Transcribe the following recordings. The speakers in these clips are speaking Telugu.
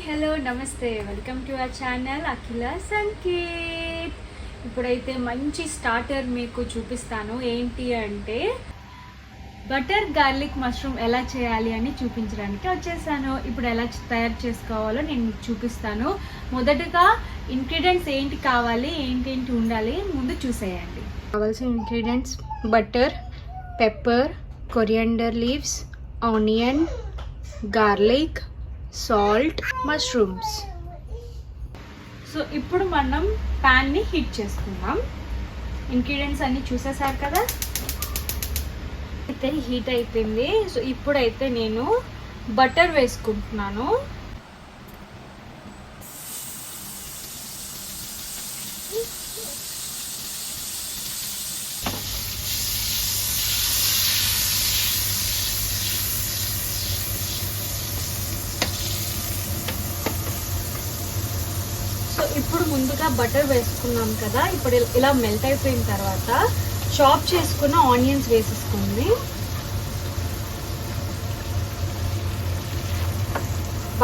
హలో నమస్తే. Welcome to our channel Akhila Sanket ఇప్పుడైతే మంచి స్టార్టర్ మీకు చూపిస్తాను. ఏంటి అంటే బటర్ గార్లిక్ మష్రూమ్ ఎలా చేయాలి అని చూపించడానికి వచ్చేసాను. ఇప్పుడు ఎలా తయారు చేసుకోవాలో నేను మీకు చూపిస్తాను. మొదటగా ఇంగ్రీడియంట్స్ ఏంటి కావాలి ఏంటేంటి ఉండాలి ముందు చూసేయండి. కావాల్సిన ingredients butter pepper coriander leaves onion garlic salt mushrooms. So ఇప్పుడు మనం ప్యాన్ని హీట్ చేసుకుందాం. ఇంగ్రీడియంట్స్ అన్నీ చూసేసారు కదా? అయితే హీట్ అయిపోయింది. సో ఇప్పుడైతే నేను బటర్ వేసుకుంటున్నాను సో ఇప్పుడు ముందుగా బటర్ వేసుకున్నాం కదా ఇప్పుడు ఇలా మెల్ట్ అయిపోయిన తర్వాత చాప్ చేసుకున్న ఆనియన్స్ వేసేసుకుంది.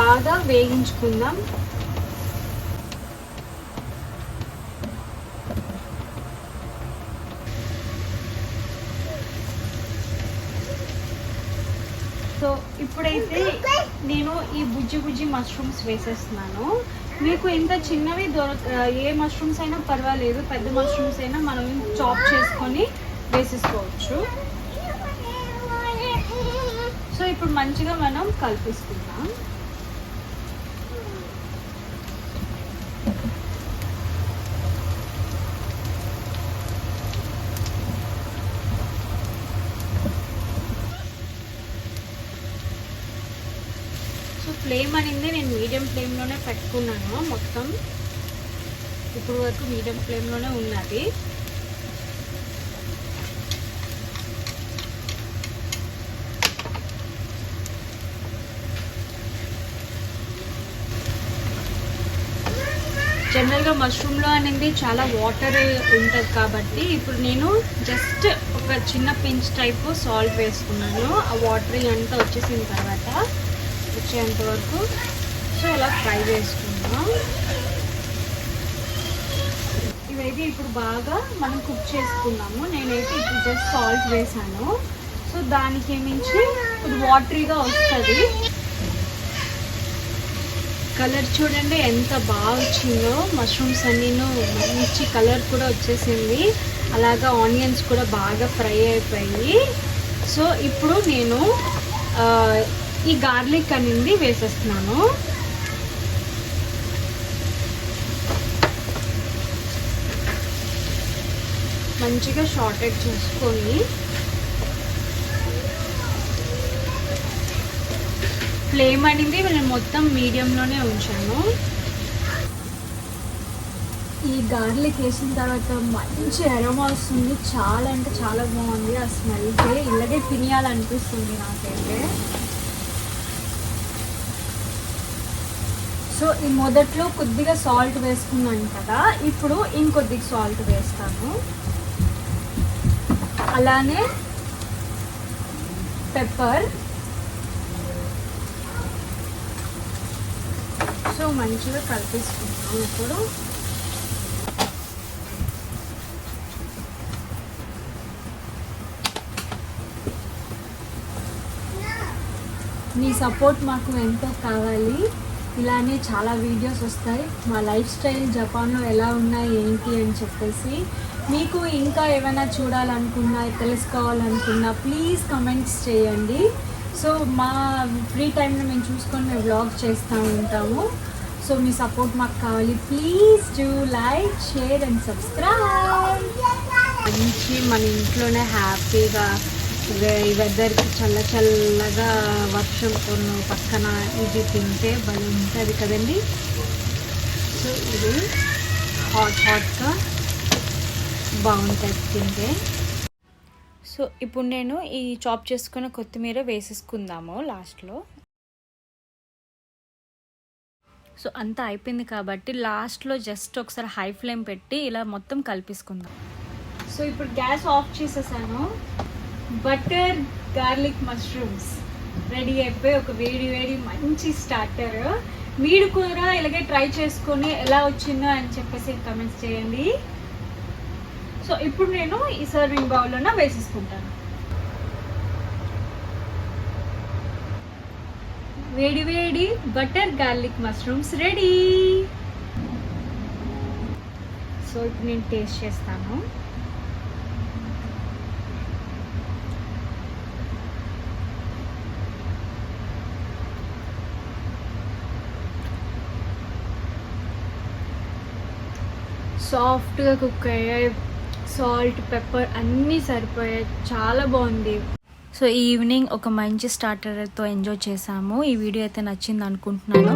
బాగా వేయించుకుందాం సో ఇప్పుడైతే నేను ఈ బుజ్జి బుజ్జి మష్రూమ్స్ వేసేస్తున్నాను. మీకు ఇంత చిన్నవి దొర ఏ మష్రూమ్స్ అయినా పర్వాలేదు. పెద్ద మష్రూమ్స్ అయినా మనం చాప్ చేసుకొని వేసేసుకోవచ్చు. సో ఇప్పుడు మంచిగా మనం కల్పిస్తున్నాం సో ఫ్లేమ్ అనేది నేను మీడియం ఫ్లేమ్లోనే పెట్టుకున్నాను. మొత్తం ఇప్పుడు వరకు మీడియం ఫ్లేమ్లోనే ఉన్నది జనరల్గా మష్రూమ్లో అనేది చాలా వాటర్ ఉంటుంది కాబట్టి ఇప్పుడు నేను జస్ట్ ఒక చిన్న పించ్ టైప్ సాల్ట్ వేసుకున్నాను. ఆ వాటర్ అంతా వచ్చేసిన తర్వాత వచ్చేంత వరకు. సో ఇలా ఫ్రై చేసుకుందాం. ఇవైతే ఇప్పుడు బాగా మనం కుక్ చేసుకున్నాము. నేనైతే ఇప్పుడు జస్ట్ సాల్ట్ వేసాను. సో దానికి మించి ఇది వాటరీగా వస్తుంది. కలర్ చూడండి ఎంత బాగా వచ్చిందో. మష్రూమ్స్ అన్నీను మంచి కలర్ కూడా వచ్చేసింది. అలాగా ఆనియన్స్ కూడా బాగా ఫ్రై అయిపోయి సో ఇప్పుడు నేను ఈ గార్లిక్ అనేది వేసేస్తున్నాను. మంచిగా షార్టెడ్ చేసుకొని. ఫ్లేమ్ అనేది నేను మొత్తం మీడియంలోనే ఉంచాను. ఈ గార్లిక్ వేసిన తర్వాత మంచి అరోమా వస్తుంది. చాలా అంటే చాలా బాగుంది. ఆ స్మెల్కే ఇలాగే తినేయాలనిపిస్తుంది నాకైతే. సో ఈ మొదట్లో కొద్దిగా సాల్ట్ వేసుకున్నాను కదా ఇప్పుడు ఇంకొద్దిగా సాల్ట్ వేస్తాను. అలానే పెప్పర్. సో మంచిగా కలిపిస్తున్నాను ఇప్పుడు. మీ సపోర్ట్ మాకు ఎంతో కావాలి. ఇలానే చాలా వీడియోస్ వస్తాయి. మా లైఫ్ స్టైల్ జపాన్లో ఎలా ఉన్నాయి ఏంటి అని చెప్పేసి మీకు ఇంకా ఏమైనా చూడాలనుకున్నా తెలుసుకోవాలనుకున్నా ప్లీజ్ కమెంట్స్ చేయండి. సో మా ఫ్రీ టైంలో మేము చూసుకొని మేము వ్లాగ్ చేస్తూ ఉంటాము. సో మీ సపోర్ట్ మాకు కావాలి. Please do like share and subscribe మంచి మన ఇంట్లోనే హ్యాపీగా ఈ వెదర్కి చల్ల చల్లగా వర్షం కొన్ని పక్కన ఇది తింటే భలే ఉంటుంది కదండి. సో ఇది హాట్ హాట్గా బాగుంటుంది తింటే. సో ఇప్పుడు నేను ఈ చాప్ చేసుకున్న కొత్తిమీర వేసేసుకుందాము లాస్ట్లో సో అంతా అయిపోయింది కాబట్టి లాస్ట్లో జస్ట్ ఒకసారి హై ఫ్లేమ్ పెట్టి ఇలా మొత్తం కలిపేసుకుందాం. సో ఇప్పుడు గ్యాస్ ఆఫ్ చేసేసాను. బటర్ గార్లిక్ మష్రూమ్స్ రెడీ అయిపోయి ఒక వేడి వేడి మంచి స్టార్టర్ మీరు కూడా ఇలాగే ట్రై చేసుకొని ఎలా వచ్చిందో అని చెప్పేసి కమెంట్స్ చేయండి. సో ఇప్పుడు నేను ఈ సర్వింగ్ బౌల్లోన వేసేసుకుంటాను. వేడి వేడి butter garlic mushrooms ready. So ఇప్పుడు నేను టేస్ట్ చేస్తాను. సాఫ్ట్గా కుక్ అయ్యాయి సాల్ట్ పెప్పర్ అన్నీ సరిపోయాయి. చాలా బాగుంది. సో ఈ ఈవినింగ్ ఒక మంచి స్టార్టర్తో ఎంజాయ్ చేసాము ఈ వీడియో అయితే నచ్చింది అనుకుంటున్నాను